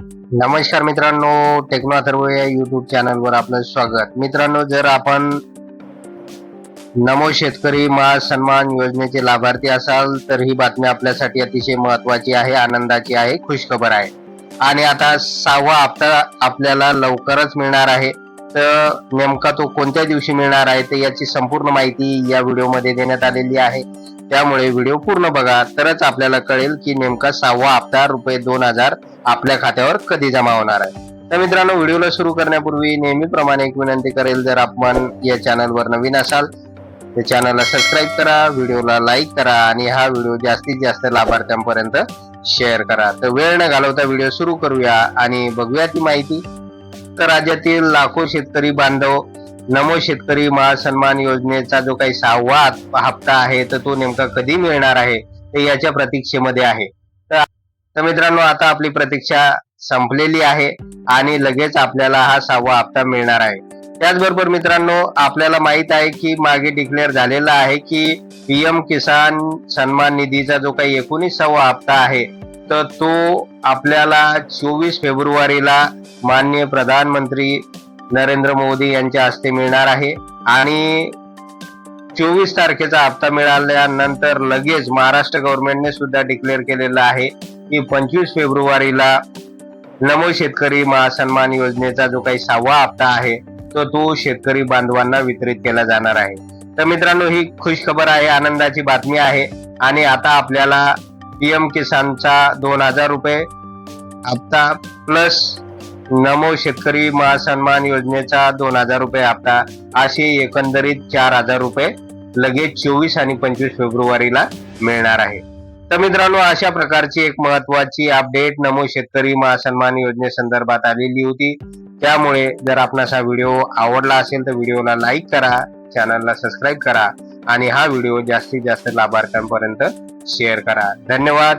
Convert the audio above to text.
नमस्कार मित्रांनो टेक्नो अथर्व या युट्यूब चॅनलवर आपलं स्वागत. मित्रांनो जर आपण नमो शेतकरी महा सन्मान योजनेचे लाभार्थी असाल तर ही बातमी आपल्यासाठी अतिशय महत्वाची आहे आनंदाची आहे खुशखबर आहे. आणि आता सहावा हप्ता आपल्याला लवकरच मिळणार आहे. तर नेमका तो कोणत्या दिवशी मिळणार आहे तर याची संपूर्ण माहिती या व्हिडिओमध्ये देण्यात आलेली आहे. त्यामुळे व्हिडिओ पूर्ण बघा तरच आपल्याला कळेल की नेमका सहावा हप्ता रुपये दोन हजार आपल्या खात्यावर कधी जमा होणार आहे. तर मित्रांनो व्हिडिओला सुरू करण्यापूर्वी नेहमीप्रमाणे एक विनंती करेल जर आपण या चॅनलवर नवीन असाल तर चॅनलला सबस्क्राईब करा व्हिडिओला लाईक करा आणि हा व्हिडिओ जास्तीत जास्त लाभार्थ्यांपर्यंत शेअर करा. तर वेळ न घालवता व्हिडिओ सुरू करूया आणि बघूया ती माहिती. तर राज्यातील लाखो शेतकरी बांधव नमो शेतकरी महासन्मान योजनेचा जो काही सहावा हप्ता आहे तर तो नेमका कधी मिळणार आहे ते याच्या प्रतीक्षेमध्ये आहे. तर मित्रांनो आता आपली प्रतीक्षा संपलेली आहे आणि लगेच आपल्याला हा सहावा हप्ता मिळणार आहे. त्याचबरोबर मित्रांनो आपल्याला माहीत आहे की मागे डिक्लेअर झालेला आहे की पीएम किसान सन्मान निधीचा जो काही एकोणीसावा हप्ता आहे तर तो आपल्याला चोवीस फेब्रुवारीला माननीय प्रधानमंत्री नरेंद्र मोदी यांच्या हस्ते मिळणार आहे. आणि चोवीस तारखेचा हप्ता मिळाल्यानंतर लगेच महाराष्ट्र गव्हर्नमेंटने सुद्धा डिक्लेअर केलेलं आहे की पंचवीस फेब्रुवारीला नमो शेतकरी महासन्मान योजनेचा जो काही सहावा हप्ता आहे तो तो शेतकरी बांधवांना वितरित केला जाणार आहे. तर मित्रांनो ही खुश खबर आहे आनंदाची बातमी आहे. आणि आता आपल्याला पीएम किसानचा दोन हजार रुपये हप्ता प्लस नमो शेतकरी महासन्मान योजनेचा दोन हजार रुपये हप्ता असे एकंदरीत चार हजार रुपये लगेच चोवीस आणि पंचवीस फेब्रुवारीला मिळणार आहे. तर मित्रांनो अशा प्रकारची एक महत्वाची अपडेट नमो शेतकरी महासन्मान योजनेसंदर्भात आलेली होती. त्यामुळे जर आपणास हा व्हिडिओ आवडला असेल तर व्हिडिओला लाईक करा चॅनलला सबस्क्राईब करा आणि हा व्हिडिओ जास्तीत जास्त लाभार्थ्यांपर्यंत शेअर करा. धन्यवाद.